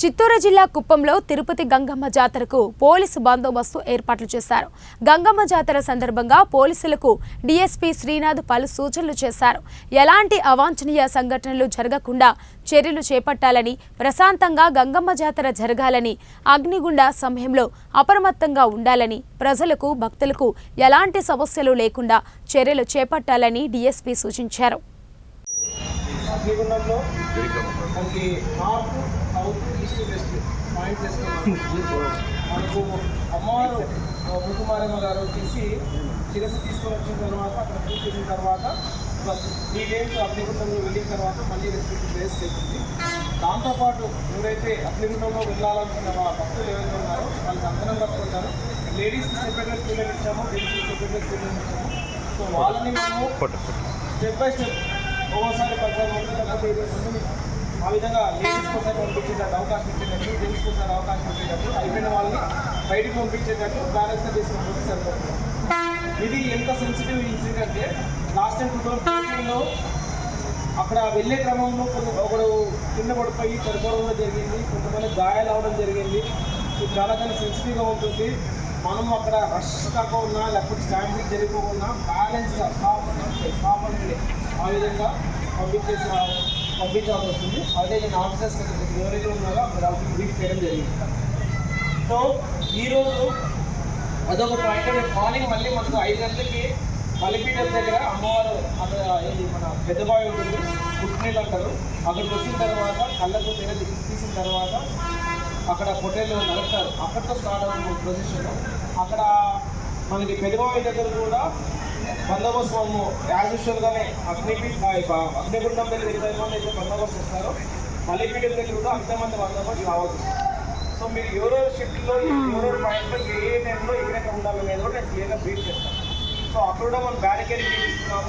చిత్తూరు జిల్లా కుప్పంలో తిరుపతి గంగమ్మ జాతరకు పోలీసు బందోబస్తు ఏర్పాట్లు చేశారు. గంగమ్మ జాతర సందర్భంగా పోలీసులకు డీఎస్పీ శ్రీనాథ్ పలు సూచనలు చేశారు. ఎలాంటి అవాంఛనీయ సంఘటనలు జరగకుండా చర్యలు చేపట్టాలని ప్రశాంతంగా గంగమ్మ జాతర జరగాలని అగ్నిగుండ సమయంలో అప్రమత్తంగా ఉండాలని ప్రజలకు భక్తులకు ఎలాంటి సమస్యలు లేకుండా చర్యలు చేపట్టాలని డీఎస్పీ సూచించారు. అగ్నిగుండంలో మనకి నార్త్ సౌత్ ఈస్ట్ వెస్ట్ వేసుకున్నాం మనకు అమ్మవారు ఆ, ముక్కుమారమ్మ గారు వచ్చేసి శిరస్సు తీసుకొని వచ్చిన తర్వాత అక్కడ పూజ చేసిన తర్వాత త్రీ డేస్ అగ్నిగుండంలో వెళ్ళిన తర్వాత మళ్ళీ రెస్పెక్ట్ ప్లేస్ వెళ్తుంది దాంతోపాటు ఎవరైతే అగ్నిగుండంలో వెళ్ళాలనుకున్న వా- భక్తులు ఎవరైతే ఉన్నారో వాళ్ళకి అందరం కట్టుకుంటారు లేడీస్కి సెపరేట్గా స్టూడెంట్ ఇచ్చాము జెంట్స్కి సెపరేట్గా స్టూడెంట్ ఇచ్చాము. సో వాళ్ళని మేము స్టెప్ బై స్టెప్ ఒక్కోసారి పద్నాలుగు ఆ విధంగా లేడీస్ కోసం పంపించేటట్టు అవకాశం ఇచ్చేటట్టు జెంట్స్ కోసం అవకాశం ఇచ్చేటట్టు అయిపోయిన వాళ్ళని బయటకు పంపించేటట్టు బ్యాలెన్స్గా చేసిన ప్రొఫెసర్ సరిపోతుంది ఇది ఎంత సెన్సిటివ్ ఇన్సిడెంట్ అంటే లాస్ట్ టైం టూ థౌసండ్ ఫోర్టీన్లో అక్కడ వెళ్ళే క్రమంలో కొంత ఒకడు కింద పడిపోయి చనిపోవడం జరిగింది కొంతమంది గాయాలు అవడం జరిగింది. ఇది చాలా చాలా సెన్సిటివ్గా ఉంటుంది. మనం అక్కడ రష్ కాకుండా లేకపోతే స్టాండింగ్ జరిగిపోకుండా బ్యాలెన్స్గా స్టాప్ స్టాప్ అంటే ఆ విధంగా పంపించేసి పంపించాల్సి వస్తుంది. అదే నేను ఆఫీసర్స్ ఎవరైతే ఉన్నారో అక్కడ బ్రీఫ్ చేయడం జరిగింది. సో ఈరోజు అదొక పాయింట్ మార్నింగ్ మళ్ళీ మనకు ఐదు గంటలకి మలిపీఠం దగ్గర అమ్మవారు అక్కడ ఇది మన పెద్దబావి ఉంటుంది. పుట్టినీళ్ళు అంటారు. అక్కడికి వచ్చిన తర్వాత కళ్ళకు తెర తీసిన తర్వాత అక్కడ పొట్టేళ్ళు నడుపుతారు అక్కడితో స్టార్ట్ అవుతుంది ప్రొసెషన్ అక్కడ మనకి పెద్దబావి దగ్గర కూడా బందోబస్తు యాజ్ యూజువల్గానే అగ్నిపీ అగ్నిగుండం దగ్గర ఇరవై మంది అయితే బందోబస్తు వస్తారో మలిపీఠం దగ్గర కూడా అంతమంది బందోబస్తు రావాల్సి సో మీరు ఎవరెవరు షిఫ్ట్లో ఎవరెవరు పాయింట్లో ఏ టైంలో ఎక్కడ ఉండాలనేది కూడా నేను క్లియర్గా బ్రీఫ్ చేస్తాను. సో అక్కడ కూడా మనం బ్యారికేడ్ ఇస్తున్నాము